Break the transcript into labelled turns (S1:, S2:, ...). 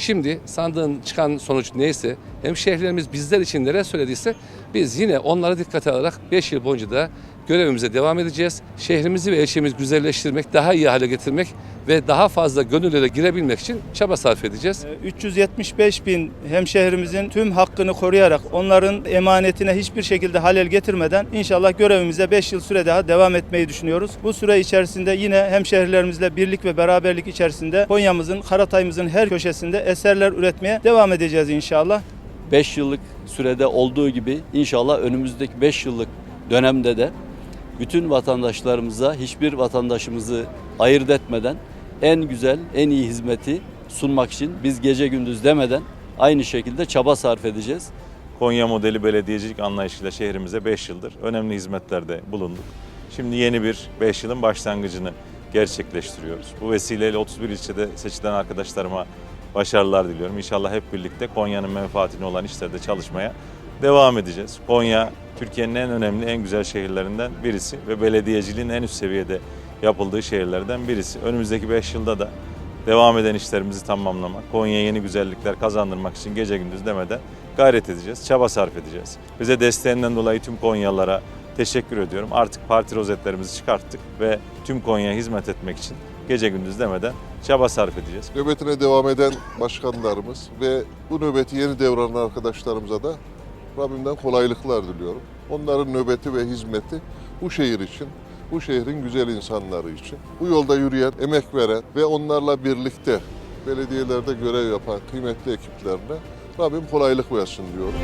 S1: Şimdi sandığın çıkan sonuç neyse hem şehirlerimiz bizler için neler söylediyse biz yine onlara dikkate alarak 5 yıl boyunca da görevimize devam edeceğiz. Şehrimizi ve ilçemizi güzelleştirmek, daha iyi hale getirmek ve daha fazla gönüllere girebilmek için çaba sarf edeceğiz.
S2: 375 bin hemşehrimizin tüm hakkını koruyarak onların emanetine hiçbir şekilde halel getirmeden inşallah görevimize 5 yıl süre daha devam etmeyi düşünüyoruz. Bu süre içerisinde yine hemşehrilerimizle birlik ve beraberlik içerisinde Konya'mızın, Karatay'ımızın her köşesinde eserler üretmeye devam edeceğiz inşallah.
S3: 5 yıllık sürede olduğu gibi inşallah önümüzdeki 5 yıllık dönemde de bütün vatandaşlarımıza hiçbir vatandaşımızı ayırt etmeden en güzel, en iyi hizmeti sunmak için biz gece gündüz demeden aynı şekilde çaba sarf edeceğiz.
S4: Konya modeli belediyecilik anlayışıyla şehrimize 5 yıldır önemli hizmetlerde bulunduk. Şimdi yeni bir 5 yılın başlangıcını gerçekleştiriyoruz. Bu vesileyle 31 ilçede seçilen arkadaşlarıma başarılar diliyorum. İnşallah hep birlikte Konya'nın menfaatine olan işlerde çalışmaya devam edeceğiz. Konya Türkiye'nin en önemli, en güzel şehirlerinden birisi ve belediyeciliğin en üst seviyede yapıldığı şehirlerden birisi. Önümüzdeki 5 yılda da devam eden işlerimizi tamamlamak, Konya'ya yeni güzellikler kazandırmak için gece gündüz demeden gayret edeceğiz, çaba sarf edeceğiz. Bize desteğinden dolayı tüm Konyalılara teşekkür ediyorum. Artık parti rozetlerimizi çıkarttık ve tüm Konya'ya hizmet etmek için gece gündüz demeden çaba sarf edeceğiz.
S5: Nöbetine devam eden başkanlarımız ve bu nöbeti yeni devralan arkadaşlarımıza da Rabbimden kolaylıklar diliyorum. Onların nöbeti ve hizmeti bu şehir için, bu şehrin güzel insanları için, bu yolda yürüyen, emek veren ve onlarla birlikte belediyelerde görev yapan kıymetli ekiplerine Rabbim kolaylık versin diyorum.